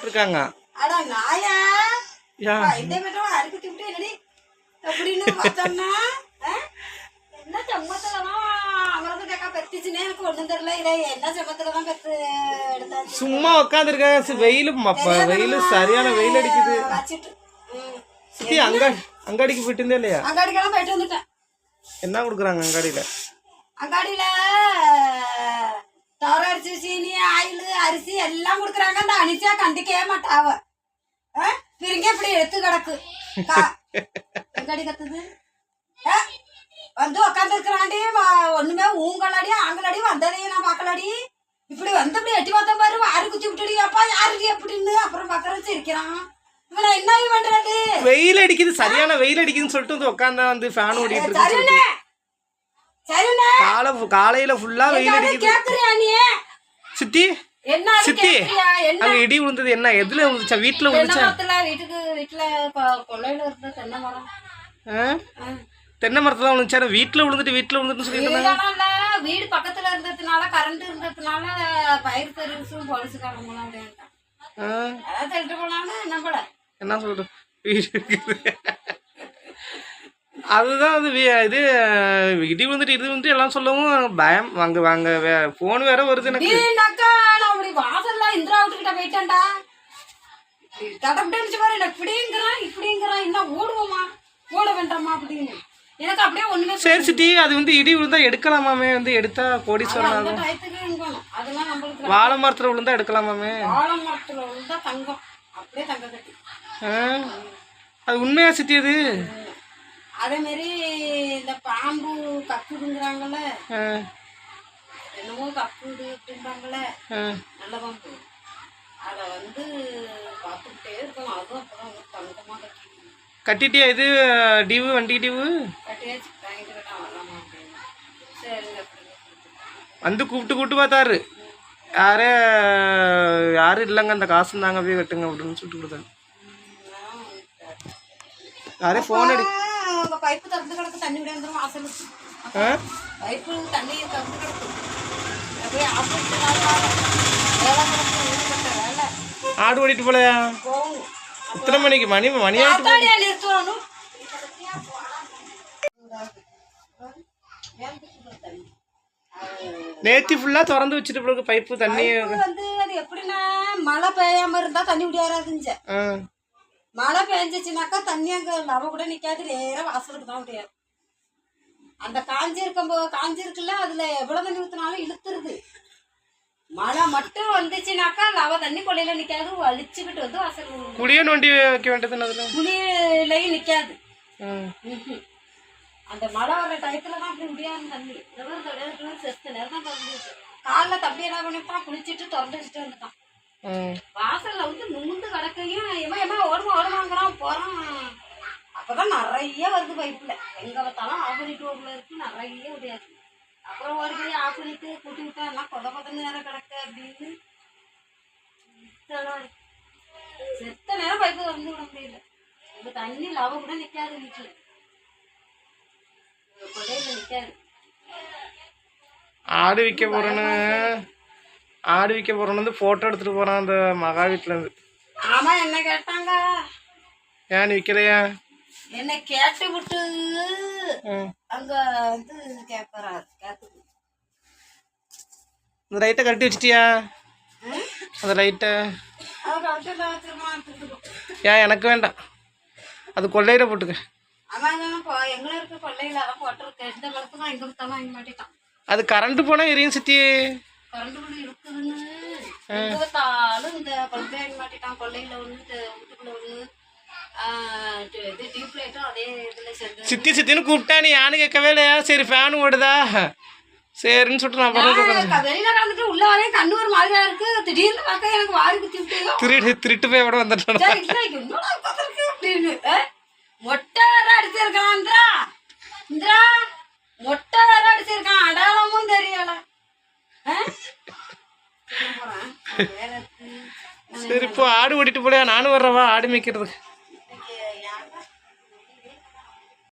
இருக்காங்க அட நாயா? யா. இந்த மட்டும் அறுக்குத்தி விட்டு என்னடி? அப்படின்னு பார்த்தோம்னா? என்ன செம்மத்துலதான் அமிர்த கேக்கா பெத்துச்சுன்னே எனக்கு ஒண்ணும் தெரியல. இதை என்ன செம்மத்துல தான் பெத்து எடுத்தாச்சு? சும்மா உட்காந்துருக்காங்க வெயில் வெயில் சரியான வெயில் அடிக்குது. சித்தி அங்க அங்காடிக்கு போயிட்டு இருந்தே இல்லையா? அங்காடிக்கெல்லாம் போயிட்டு வந்துட்டேன். என்ன கொடுக்குறாங்க அங்காடியில? அங்காடியில தவற அரிசி சீனி ஆயில் அரிசி எல்லாம் கொடுக்குறாங்க அந்த அனிச்சா கண்டிக்கவே மாட்டாவ ஆ? பிரிங்க இப்படி எடுத்து கிடக்கு. கா- எங்கடி கத்துது? வந்து உக்காந்து இருக்கிறாண்டி ஒண்ணுமே ஊங்கலாடி ஆங்கலாடி வந்ததையும் நான் பார்க்கலாடி. இப்படி வந்து இப்படி எட்டி பார்த்தா பாரு ஆறு குத்தி விட்டுடி. அப்பா யாருடி அப்படின்னு அப்புறம் பக்கத்துல சிரிக்கிறான். இவனை என்ன பண்றது? வெயில் அடிக்குது சரியான வெயில் அடிக்குதுன்னு சொல்லிட்டு வந்து உட்காந்தா வந்து ஃபேன் ஓடிட்டு காலை காலையில ஃபுல்லா வெயில் அடிக்குது. சித்தி என்ன சித்தி அங்க இடி விழுந்தது என்ன? எதுல விழுந்துச்சா? வீட்டுல விழுந்துச்சா? வீட்டுக்கு வீட்டுல இருந்த தென்னை மரம். தென்னை மரத்துல விழுந்துச்சா? வீட்டுல விழுந்துட்டு வீட்டுல விழுந்துட்டு சொல்லிட்டு வீடானால வீடு பக்கத்துல இருந்ததுனால கரண்ட் இருந்ததுனால பயிர் சர்வீஸும் போலீஸுக்காரங்க போலாம் அப்படின்ட்டான் என்ன சொல்றது? வீடு இருக்குது. அதுதான் அது வி- இது இடி விழுந்துட்டு இது வந்துட்டு எல்லாம் சொல்லவும் பயம். வாங்க வாங்க ஃபோன் வேற வருது எனக்கு. அப்படி வாசல்ல இந்திரா வீட்டுக்கிட்ட போயிட்டேன்டா. தடப்பட்டு பாரு எனக்கு இப்படிங்கிறான் இப்படிங்கிறான். இன்னும் ஓடுவோமா? ஓட வேண்டாமா அப்படின்னு. எனக்கு அப்படியே ஒண்ணுமே சரி சித்தி அது வந்து இடி விழுந்தா எடுக்கலாமாமே? வந்து எடுத்தா கோடீஸ்வரன் ஆகும். அதெல்லாம் நம்மளுக்கு வாழை மரத்துல விழுந்தா எடுக்கலாமாமே? வாழை மரத்துல விழுந்தா தங்கம். அப்படியே தங்க கட்டி? அது உண்மையா சித்தி அது? அதே மாதிரி இந்த பாம்பு கக்குதுங்கிறாங்கல்ல ஆ, என்னமோ கக்குது அப்படின்றாங்கல்ல ஆ. நல்ல பாம்பு. அதை வந்து பார்த்துக்கிட்டே இருக்கணும். அதுவும் அப்புறம் தங்கமாக கட்டி கட்டிட்டியா இது டிவு வண்டி டிவு? கட்டியாச்சு. வாங்கிட்டு கேட்டான் வரலாமா அப்படின்னு சரிங்க. அப்படிங்க வந்து கூப்பிட்டு கூப்பிட்டு பார்த்தாரு. யாரே யாரும் இல்லைங்க. அந்த காசு தாங்க போய் வெட்டுங்க அப்படின்னு சொல்லிட்டு கொடுத்தாரு. யாரே ஃபோன் அடி விட தண்ணி திறந்து கிடக்கு. அப்படியே ஆஃப் பண்ணிட்டு வேலை கிடக்கு ஈடுபட்ட வேலை. ஆடு ஓடிட்டு போலையா? இத்தனை மணிக்கு மணி மணி நேத்தி ஃபுல்லாக திறந்து வச்சுட்டு பிறகு பைப்பு தண்ணி வந்து அது எப்படின்னா மழை பெய்யாம இருந்தா தண்ணி விடியாராதுஞ்ச ஆ. மழை பெஞ்சிச்சுனாக்கா தண்ணி அங்க லவ கூட நிக்காது நேரா வாசலுக்கு தான் விடியாது அந்த காஞ்சி இருக்கும் காஞ்சி இருக்குல்ல அதுல எவ்வளவு தண்ணி ஊத்தினாலும் இழுத்துருது. மழை மட்டும் வந்துச்சுனாக்கா லவ தண்ணி கொள்ளையில நிக்காது வலிச்சுக்கிட்டு வந்து வாசல் குடிய நோண்டி வைக்க வேண்டியது குளியிலையும் நிக்காது. அந்த மழை வர டயத்துல தான் அப்படி முடியாது தண்ணி. செத்த நேரம் தான் காலைல தம்பி என்ன பண்ணிட்டான் குளிச்சுட்டு திறந்து வச்சுட்டு வந்துட்டான். வாசல்ல வந்து நுந்து கிடக்கையும் எம்மா எம்மா ஓடுமா ஓடுமாங்கிறான் போறான். அப்பதான் நிறைய வருது பைப்புல. எங்க பார்த்தாலும் ஆஃப் பண்ணிட்டு ஓடுல இருக்கு நிறைய முடியாது அப்புறம் ஒரு போய் ஆஃப் பண்ணிட்டு கூட்டி விட்டா எல்லாம் கொத கொத நேரம் கிடக்கு அப்படின்னு. செத்த நேரம் பைப்பு திறந்து விட முடியல. இந்த தண்ணி லவ கூட நிக்காது வீட்டுல கொடையில நிக்காது. ஆடு விற்க போகிறேன்னு ஆடு விற்க போகிறேன்னு வந்து ஃபோட்டோ எடுத்துகிட்டு போகிறான் அந்த மகா வீட்டிலேருந்து ஆமா என்ன கேட்டாங்க? ஏன் விற்கலையா என்ன கேட்டு விட்டு அங்க வந்து கேட்கறாரு கேட்டு அந்த லைட்டை கழட்டி வச்சிட்டியா? அந்த லைட்டை ஏன் எனக்கு வேண்டாம். அது கொள்ளையில போட்டுக்க. அது கரண்ட் போனால் எரியும் சித்தி. இருக்குதுன்னு இந்த மாட்டேட்டான் கொள்ளையில வீட்டுக்குள்ள சித்தி சித்தின்னு கூப்பிட்டா நீ யானு கேட்கவே இல்லையா? சரி ஃபேன் ஓடுதா? சரின்னு சொல்லிட்டு நான் வெளியில கலந்துட்டு உள்ள வரையும் கண்ணு ஒரு மாதிரியா இருக்கு. திடீர்னு பார்க்க எனக்கு வாரி குத்தி திருட்டு திருட்டு போய் விட வந்துட்டேன் சரி, இல்லை, என்னடா உட்கார்ந்திருக்கு அப்படின்னு. ஆ? மொட்டை வேற அடிச்சிருக்கான் இந்திரா இந்திரா மொட்டை வேற அடிச்சிருக்கான் அடையாளமும் தெரியல ஆ? சொல்ல போறேன். வேற இருக்கு. சரி இப்போ ஆடு ஓட்டிட்டு போலையா? நானும் வர்றவா ஆடு மேய்க்கிறதுக்கு.